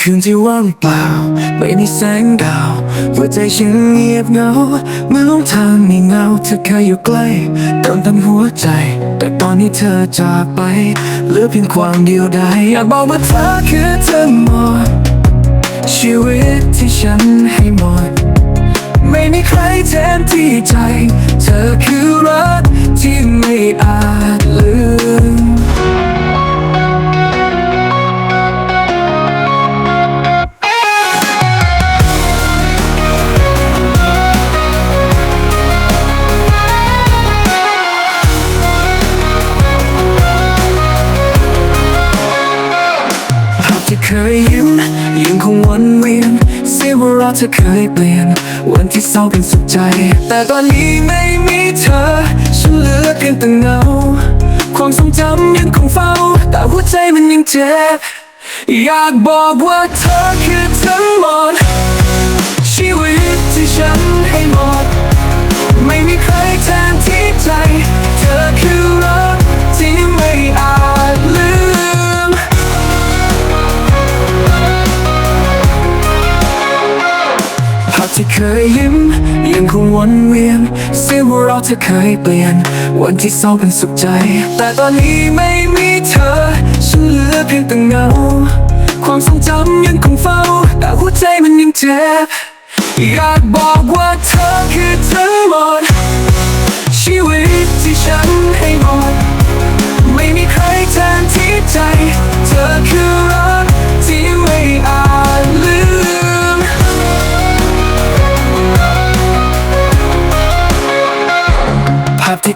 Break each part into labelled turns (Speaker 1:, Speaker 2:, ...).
Speaker 1: คืนที่ว่างเปล่า ไม่มีแสงดาวหัวใจฉันเงียบเหงาเมื่อลงทางมีเงาเธอเคยอยู่ใกล้เติมเต็มหัวใจ แต่ตอนนี้เธอจากไปเหลือเพียงความเดียวดายอยากบอกว่าเธอคือทั้งหมดชีวิตที่ฉันให้หมด ไม่มีใครแทนที่ใจ เธอคือรัก เคยยิ้มยังคงวนเวียนเสียเวลาเธอเคยเปลี่ยน วันที่เศร้าเป็นสุขใจ แต่ตอนนี้ไม่มีเธอ ฉันเหลือเพียงแต่เงา ความทรงจำยังคงเฝ้า แต่หัวใจมันยังเจ็บ อยากบอกว่าเธอคือทั้งหมดชีวิตที่ฉันากที่เคยยิ้ม ยังคงวนเวียนเสียงหัวเราะเธอเคยเปลี่ยน วันที่เศร้าเป็นสุขใจ แต่ตอนนี้ไม่มีเธอ ฉันเหลือเพียงแต่เงา ความทรงจำยังคงเฝ้า แต่หัวใจมันยังเจ็บ อยากบอกว่าเธอคือเธอหมด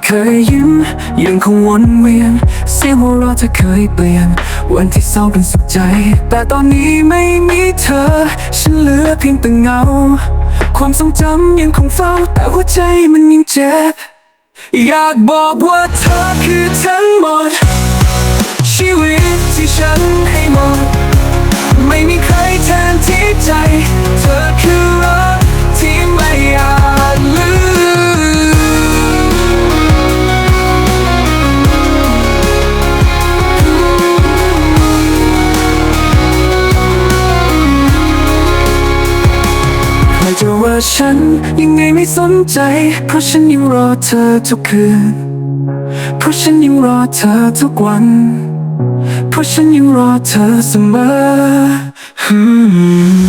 Speaker 1: เคยยิ้ม ยังคงวนเวียน เสียงหัวเราะเธอเคยเปลี่ยน วันที่เศร้าเป็นสุขใจ แต่ตอนนี้ไม่มีเธอ ฉันเหลือเพียงแต่เงา ความทรงจำยังคงเฝ้า แต่หัวใจมันยังเจ็บ อยากบอกว่าเธอคือทั้งหมด ชีวิตที่ฉันให้หมดไฉันยังไงไม่สนใจ เพราะฉันยังรอเธอทุกคืน เพราะฉันยังรอเธอทุกวัน เพราะฉันยังรอเธอเสมออืม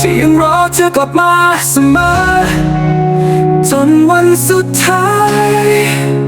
Speaker 1: จะยังรอเธอกลับมาเสมอ จนวันสุดท้าย